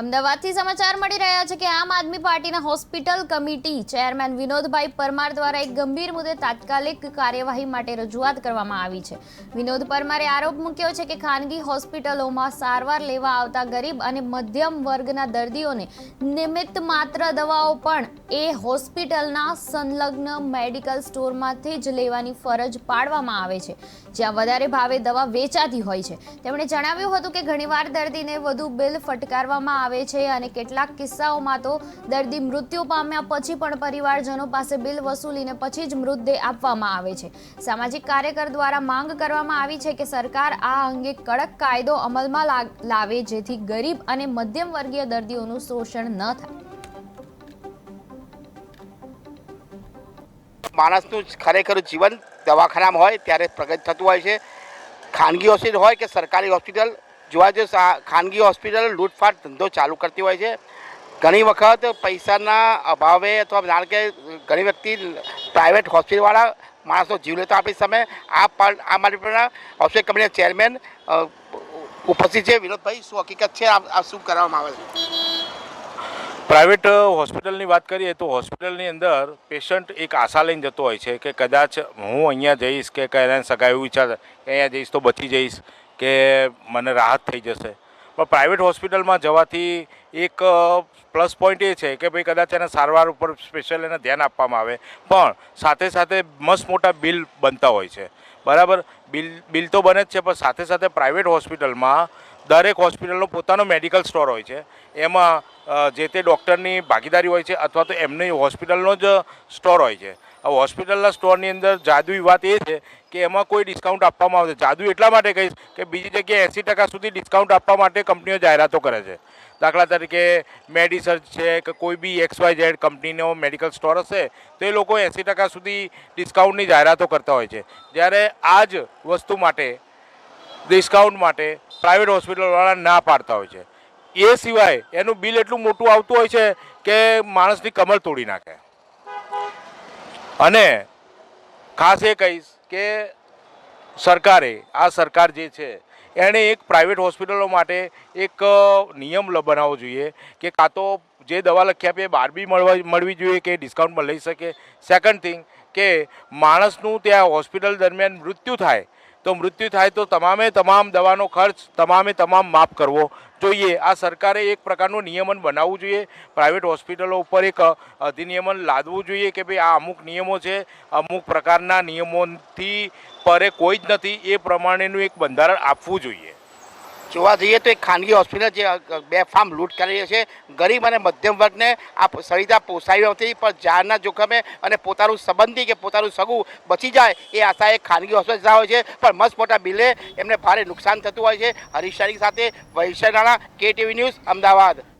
અમદાવાદથી સમાચાર મળી રહ્યા છે કે આમ આદમી પાર્ટીના hospital committee chairman Vinodbhai Parmar દ્વારા એક ગંભીર મુદ્દે તાત્કાલિક કાર્યવાહી માટે રજૂઆત કરવામાં આવી છે. વિનોદ પરમારે આરોપ મૂક્યો છે કે ખાનગી હોસ્પિટલોમાં સારવાર લેવા આવતા ગરીબ અને મધ્યમ વર્ગના દર્દીઓને નિમિત્ત માત્ર દવાઓ પણ એ હોસ્પિટલના સંલગ્ન મેડિકલ સ્ટોરમાંથી જ લેવાની ફરજ પાડવામાં આવે છે. જ્યાં વધારે ભાવે દવા વેચાતી હોય છે. તેમણે જણાવ્યું હતું કે ઘણીવાર દર્દીને વધુ બિલ ફટકારવામાં આવે છે અને કેટલાક કિસ્સાઓમાં તો દર્દી મૃત્યુ પામ્યા પછી પણ પરિવારજનો પાસે બિલ વસૂલીને પછી જ મૃતદેહ આપવામાં આવે છે. સામાજિક કાર્યકર દ્વારા માંગ કરવામાં આવી છે કે સરકાર આ અંગે કડક કાયદો અમલમાં લાવે જેથી ગરીબ અને મધ્યમ વર્ગીય દર્દીઓનું શોષણ ન થાય. માણસનું ખરેખર જીવન દવાખાનામાં હોય ત્યારે પ્રગટ થતું હોય છે. ખાનગી હોસ્પિટલ હોય કે સરકારી હોસ્પિટલ જોવા જઈએ ખાનગી હોસ્પિટલ લૂંટફાટ ધંધો ચાલુ કરતી હોય છે. ઘણી વખત પૈસાના અભાવે અથવા જાણ કે ઘણી વ્યક્તિ પ્રાઇવેટ હોસ્પિટલવાળા માણસનો જીવ લેતો આપણી સામે. આ આ માટે હોસ્પિટલ કંપનીના ચેરમેન ઉપસ્થિત છે વિનોદભાઈ. શું હકીકત છે? આ શું કરવામાં આવે છે? પ્રાઇવેટ હોસ્પિટલની વાત કરીએ તો હોસ્પિટલની અંદર પેશન્ટ એક આશા લઈને જતો હોય છે કે કદાચ હું અહીંયા જઈશ કે કયા સગા એવું વિચાર અહીંયા જઈશ તો બચી જઈશ. કે મને રાહત થઈ જશે. પણ પ્રાઇવેટ હોસ્પિટલમાં જવાથી એક પ્લસ પોઈન્ટ એ છે કે ભાઈ કદાચ એને સારવાર ઉપર સ્પેશિયલ એને ધ્યાન આપવામાં આવે. પણ સાથે સાથે મસ્ત મોટા બિલ બનતા હોય છે. બરાબર? બિલ બિલ તો બને જ છે, પણ સાથે સાથે પ્રાઇવેટ હોસ્પિટલમાં દરેક હોસ્પિટલનો પોતાનો મેડિકલ સ્ટોર હોય છે. એમાં જે તે ડૉક્ટરની ભાગીદારી હોય છે, અથવા તો એમની હોસ્પિટલનો જ સ્ટોર હોય છે. હોસ્પિટલના સ્ટોરની અંદર જાદુઈ વાત એ છે કે એમાં કોઈ ડિસ્કાઉન્ટ આપવામાં આવે છે જાદુ એટલા માટે કહીશ કે બીજી જગ્યાએ એંસી ટકા સુધી ડિસ્કાઉન્ટ આપવા માટે કંપનીઓ જાહેરાતો કરે છે. દાખલા તરીકે મેડિસર્ચ છે કે કોઈ બી એક્સ વાય ઝેડ કંપનીનો મેડિકલ સ્ટોર હશે, તો એ લોકો એંસી ટકા સુધી ડિસ્કાઉન્ટની જાહેરાતો કરતા હોય છે. જ્યારે આ જ વસ્તુ માટે ડિસ્કાઉન્ટ માટે પ્રાઇવેટ હોસ્પિટલવાળા ના પાડતા હોય છે. એ સિવાય એનું બિલ એટલું મોટું આવતું હોય છે કે માણસની કમર તોડી નાખે. અને ખાસ એ કહીશ કે સરકારે, આ સરકાર જે છે, એણે એક પ્રાઇવેટ હોસ્પિટલો માટે એક નિયમ બનાવવો જોઈએ કે કાં તો જે દવા લખી આપે બારબી મળવા, મળવી જોઈએ કે ડિસ્કાઉન્ટમાં લઈ શકે. સેકન્ડ થિંગ કે માણસનું ત્યાં હોસ્પિટલ દરમિયાન મૃત્યુ થાય, તો મૃત્યુ થાય તો તમામે તમામ દવાનો ખર્ચ, તમામે તમામ માફ કરવો જોઈએ. આ સરકારે એક પ્રકારનું નિયમન બનાવવું જોઈએ. પ્રાઇવેટ હોસ્પિટલો ઉપર એક અધિનિયમન લાદવું જોઈએ કે ભાઈ આ અમુક નિયમો છે, અમુક પ્રકારના નિયમોથી પરે કોઈ જ નથી. એ પ્રમાણેનું એક બંધારણ આપવું જોઈએ. જોવા જઈએ તો એક ખાનગી હોસ્પિટલ જે બે ફાર્મ લૂંટ કરી છે. ગરીબ અને મધ્યમ વર્ગને આ સરિતા પોસાવી નથી પણ જાનના જોખમે અને પોતાનું સંબંધી કે પોતાનું સગું બચી જાય એ આશાએ ખાનગી હોસ્પિટલ હોય છે. પણ મસ્ત મોટા બિલે એમને ભારે નુકસાન થતું હોય છે. હરીશ સાથે વૈશ્ય રાણા કેટીવી ન્યૂઝ, અમદાવાદ.